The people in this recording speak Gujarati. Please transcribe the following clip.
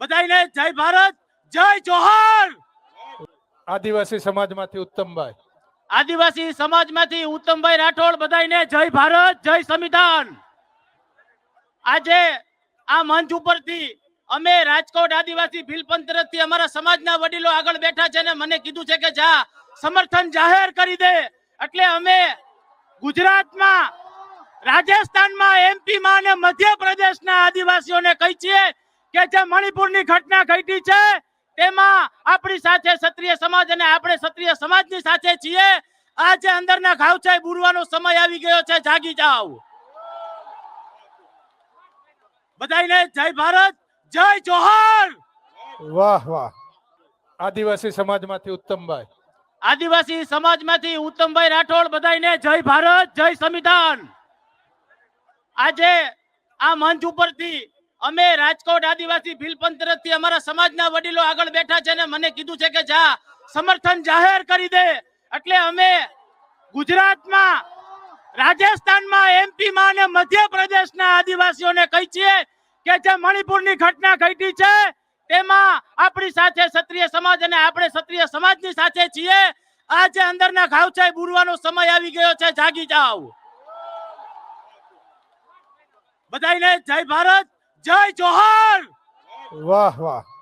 બધાને જય ભારત જય જોહર આદિવાસી સમાજમાંથી ઉત્તમભાઈ. આદિવાસી સમાજમાંથી ઉત્તમભાઈ રાઠોડ બધાને જય ભારત જય સંવિધાન! આજે આ મંચ ઉપરથી અમે રાજકોટ આદિવાસી ભીલપંથ તરફથી અમારા સમાજના વડીલો આગળ બેઠા છે ને મને કીધું છે કે જા સમર્થન જાહેર કરી દે. એટલે અમે ગુજરાતમાં રાજસ્થાનમાં એમપીમાં અને મધ્યપ્રદેશના આદિવાસીઓને કહી છીએ કે જે મણિપુરની ઘટના ઘટી છે તેમાં આપણી સાથે ક્ષત્રિય સમાજ અને આપણે ક્ષત્રિય સમાજની સાથે છીએ. આ જે અંદરના ઘાવ છે બુરવાનો સમય આવી ગયો છે જાગી જાઓ. બધાને જય ભારત જય જોહર વાહ વાહ. આદિવાસી સમાજમાંથી ઉત્તમભાઈ. આદિવાસી સમાજમાંથી ઉત્તમભાઈ રાઠોડ બધાને જય ભારત જય સંવિધાન. આજે આ મંચ ઉપરથી અમે રાજકોટ આદિવાસી ભીલપંથ તરફથી અમારા સમાજના વડીલો આગળ બેઠા છે ને મને કીધું છે કે જા, સમર્થન જાહેર કરી દે. એટલે અમે ગુજરાતમાં, રાજસ્થાનમાં એમપીમાં અને મધ્યપ્રદેશના આદિવાસીઓને કહી છીએ કે જે મણિપુરની ઘટના ઘટી છે, તેમાં આપણી સાથે ક્ષત્રિય સમાજ અને આપણે ક્ષત્રિય સમાજની સાથે છીએ. આ જે અંદરના ઘાવ છે સમય આવી ગયો છે, જાગી જાઓ. બધાને જય ભારત. જય જોહર વાહ વાહ.